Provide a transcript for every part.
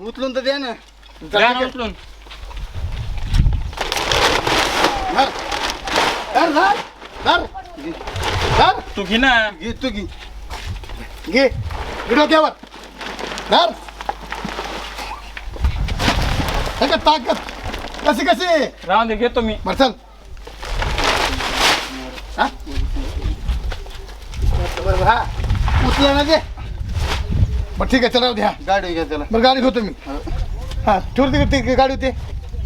उचलून तर द्या ना. ना उचलून. धर. धर धर. धर. धर. तू घे ना. घे तू घे. घे. घे डोक्यावर धर. हे का ताकद. कशी कशी? राहून दे घेतो मी. चल. हा बरं हा? उचला ना दे. बरं ठीक आहे चला द्या. गाडी घ्या त्याला. बरं गाडी घेतो मी. हा. ठेवू तिकडे ते गाडी होते.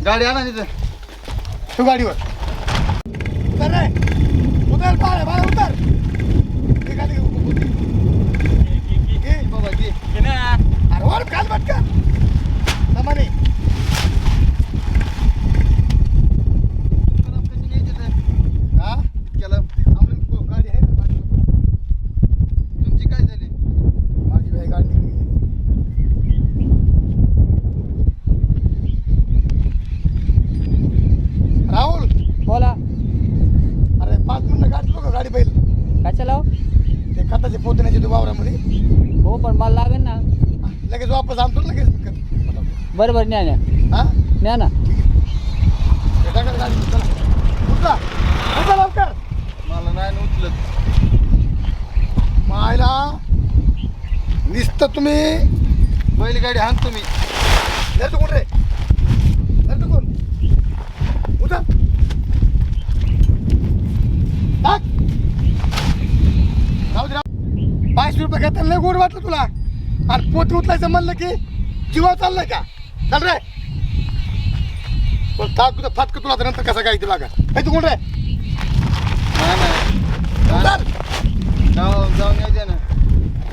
गाडी आणा तिथं. तू गाडीवर. उतर रे. उतर बाहेर बाहेर उतर ते गाडी घे, उतर. घे. बाबा घे घे ना अरे वर काल पटकन सामाने त्याला कशी न्यायची ते? हा त्याला आपली को- गाडी आहे ना बाजूला. तुमची काय झाली माझी बाई गाडी तिकडे गेली. राहुल बोला अरे पाच मिनिटं गाडी बघ गाडी बैल कशाला हो? ते खताचे पोतण्याचे तू वावरामध्ये हो पण मला लागेल ना. लगेच वापस आणतो ना लगेच. बरं बरं न्या न्या. हा? न्या ना. हे टाका गाडी चला. उचला उचला लवकर. मला नाही ना उचलत. मायला नुसतं तुम्ही. बैलगाडी हाण तुम्ही धर तू कोण रे. धर तू कोण उचल टाक दे राहू. पाचशे रुपये घेताना लय गोड वाटलं तुला. आणि पोट उचलायचं म्हणलं की जीवा चाललंय का? चल रे. पण टाक तुझं फाटक तुला तर नंतर कसा काय तुला का? हे तू कोण रे? जाऊ जाऊन यायचं ना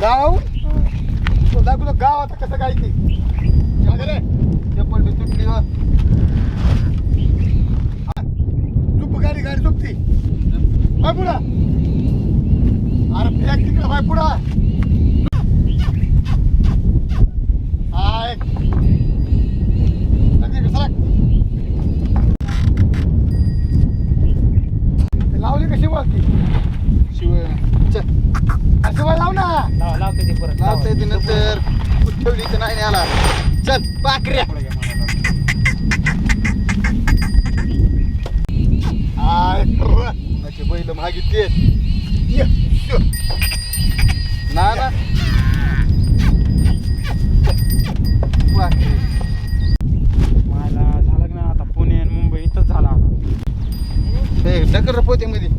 गाव तो गाव आता कसं काय ते? रे. चप्पल बी तुटली हो. गाडी गाडी बाय पुढा. अरे फेक तिकडे बाय पुढा हाय सगळी सरक. ते लावली कशी वळती शिवाय चल अशी वळ लाव ना लाव लावते ते परत लावता येते नंतर ठेवली तर नाही आला. चल पाकऱ्या. माझे बैल मागितले. ना ना. मला झालं ना आता पुणे आणि मुंबई इथंच झाला हे ढकल पोते मध्ये.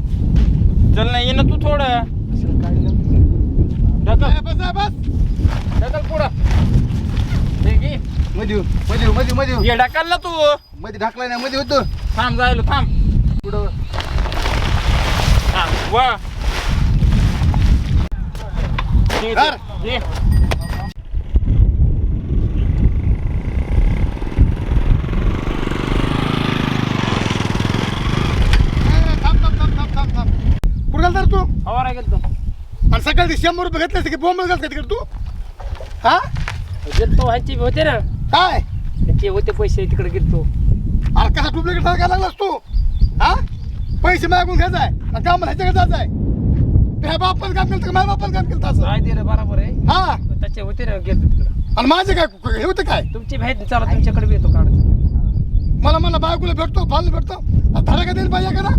चल ना ये ना तू थोडं. ढकल ए, बस ए, बस ढकल पुढं हे घे मध्ये मध्ये मध्ये मध्ये. ये ढकल ना तू. मध्ये ढकला नाही मध्ये होतो. थांब जायला थांब. पुढं. थांब वा. धर. थांब थांब थांब थांब थांब थांब. कुठं गेलता रे तू? फवारा गेलतो. आणि सकाळी ते शंभर रुपये घेतले की बोंबल घाल का तिकडे तू? हा? गेलतो ह्याचे होते ना. काय? त्याचे होते पैसे तिकडे गेलतो अरे कसा डुप्लिकेट घ्यायला लागलास तू? हा? पैसे मागून घ्यायचं आहे काम ह्याच्याकडे जायचं आहे. त्या बापान काम केलं तर माझ्या बापान काम केलं असं काय दिलं बरोबर आहे. हा. त्याचे होते ना गेलतो तिकडे. आणि माझे काय हे होतं काय? तुमची भेट चला तुमच्याकडे येतो काढतो मला मला बायकोला भेटतो फाल भेटतो. धडा का देईल पाहिजे का ना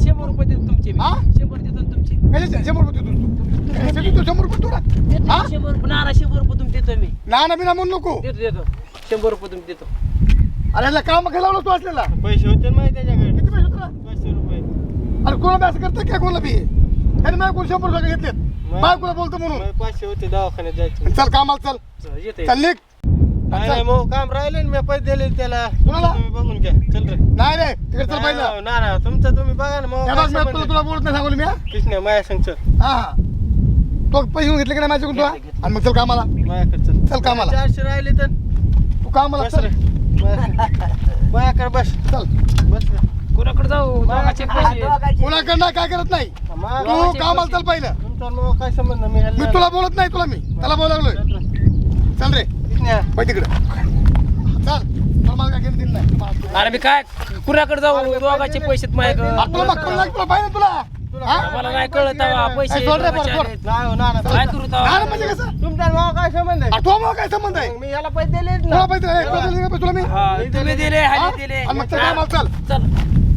शंभर रुपये देतो तुमचे मी. हा? शंभर देतो ना तुमचे कशाचे? शंभर रुपये देतो तू. कशाचे देतो. शंभर रुपये तुला हा? शंभर रुपये. नाना शंभर रुपये तुम्ही देतो मी. नाना बिना म्हणू नको. देतो देतो. शंभर रुपये तुम्ही देतो. अरे ह्याला काम घ्यायला लावलं तू असलेला पैसे होते माहिती त्याच्याकडे? किती पैसे? पाचशे रुपये. अरे कोणाला असं करतं काय कोणाला बी? त्याने माझ्या कोण शंभर रुपये घेतलेत. बायकोला बोलतो म्हणून. पाचशे होते दवाखान्यात जायचे. चल कामाला चल. चल, येतो चल निघ. नाही मग काम राहिले मी पैसे दिले त्याला. कोणाला? तुम्ही बघून घ्या. चल रे. नाही रे तिकडे चल पहिलं. ना ना तुमचं तुम्ही बघा ना मग त्या काय तुला संबंध तुला बोलत नाही सांगू मी हा? कृष्ण माया संग चल. हा हा. तो पैसे घेऊन घेतले की नाही माझ्याकडून तुला? घेतले, घेतले. आणि मग चल कामाला. चल. चल कामाला. चारशे राहिले तर. तू कामाला बस चल. रे. बस. चल. बस रे. कोणाकडे जाऊ? दोघाचे पैसे. कोणाकडं नाही काय करत नाही. मा- तू कामाला चल पहिलं. तुमचा मग काय संबंध? मी मी तुला बोलत नाही तुला मी. त्याला बोलावलोय. चल रे. तिकडे. चल तुला मला काय नाही. अरे मी काय कुणाकडे जाऊ? दोघाचे पैसे अरे तुला मग तुला तुला पाहिजे तुला. हा? मला नाही कळत तेव्हा पैसे ए, सोड रे, दोघांचे सोड. आलेत. नाही हो, ना, ना. काय करू म्हणजे कसं? काय संबंध आहे? अरे तो मग काय संबंध आहे? मी याला पैसे दिलेच तुला ना पाहिजे ए, तुला दिले का तुला मी? हा, तुम्ही दिले हा? दिले. आणि मग चल कामाला चल. चल.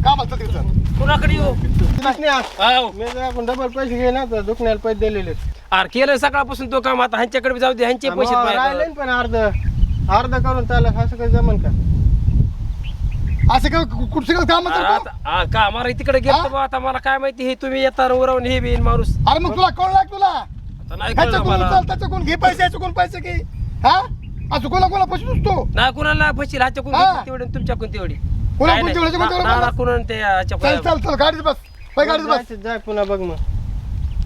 कामाला चल तिकडे चल. कुणाकडे येऊ? दुखण्या. हाव. मी जर आपण डबल पैसे घे ना तर दुखण्याला पैसे दिलेले अरे केलं सकाळपासून तो काम आता ह्यांच्याकडे बी जाऊ दे ह्यांचे पैसे राहिले पाहिजे. ना पण अर्ध अर्ध करून चाललं असं काही जमन का? असं काय कुठचं काम अरे करतो? आता- हा, का मला तिकडे हा? गेलो बा आता मला काय माहिती हे तुम्ही येता उरवून हे बिन माणूस. अरे मग तुला कळलं का तुला? आता नाही ह्याच्या कळलं कोण मला. चल त्याच्या कोण घे पैसे कोण पैसे घे. हा? असं कोणा कोणा पैसे नसतो नाही कुणाला फशील ह्याच्या कोण. तेवढे तुमच्याकडून तेवढी. कोणा काय कुणाला ते ह्याच्या चल चल चल गाडीत बस. पै गाडीत बस. जायचं, जाय पुन्हा बघ मग.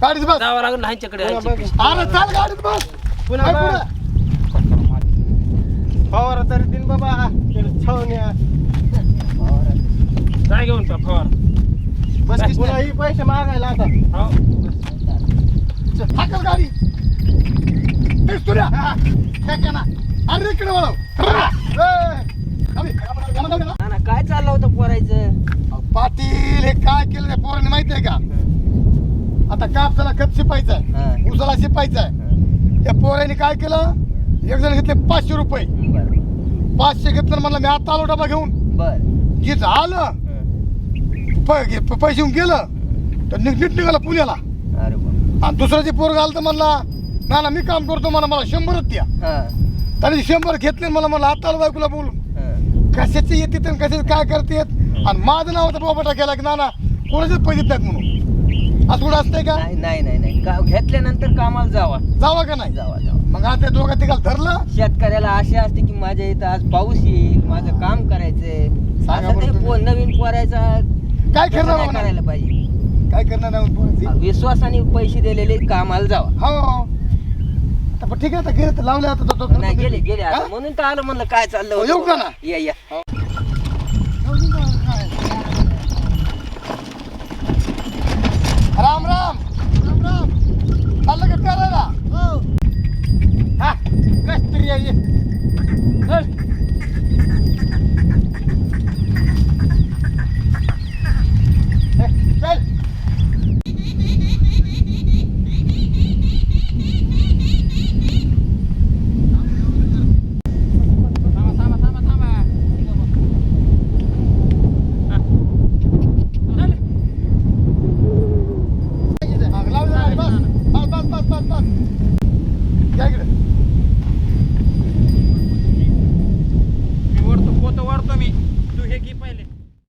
गाडीत बस. जावं लागेल ना पैसे. अरे चल गाडीत बस. पुन्हा पुढं? फवारा तरी दिन बाबा. छावण्या. काय घेऊन टा- फवार. बस पुन्हा ही पैसे मागायला आता. हो. हाकल गाडी. हा, काय करणार? अरे इकडे वळव. काय चाललं होतं पोरायचं? अहो, पाटील हे काय केलं त्या पोराने माहिती आहे का आता कापसाला खत शिपायचा आहे उसाला शिपायचा आहे त्या पोराने काय केलं? एक जण घेतले पाचशे रुपये. पाचशे घेतलं म्हणलं मी आता आलो डबा घेऊन. जे झालं पैसे घेऊन गेलं तर नीट निघाला पुण्याला. अरे आणि दुसरं जे पोरग आलं तर म्हणला ना ना मी काम करतो मला मला शंभरच द्या. त्याने शंभर घेतले मला मला आता आलो बायकोला बोलून. कशाचे येते कशाचे काय करते? आणि माझं नावाचा बाबाटा केला की नाना कोणाचेच पैसे देत नाहीत म्हणून. असं असतंय का नाही नाही नाही नाही का घेतल्यानंतर कामाला जावा जावा का नाही जावा जावा मग आता दोघा तिघाला धरलं शेतकऱ्याला आशा असते की माझ्या इथं आज पाऊस येईल माझं काम करायचंय सांगा असं बरं ते तुम्ही. पो- नवीन पोरायचा काय करणार नाही? करायला पाहिजे काय करणार नाही पोरांची? विश्वासाने पैसे दिलेले कामाला जावा हो आता पण ठीक आहे आता गेले तर लावले आता तो- नाही गेले गेले आता हा? म्हणून तर आलं म्हणलं काय चाललं होतं येऊ का? ना? या या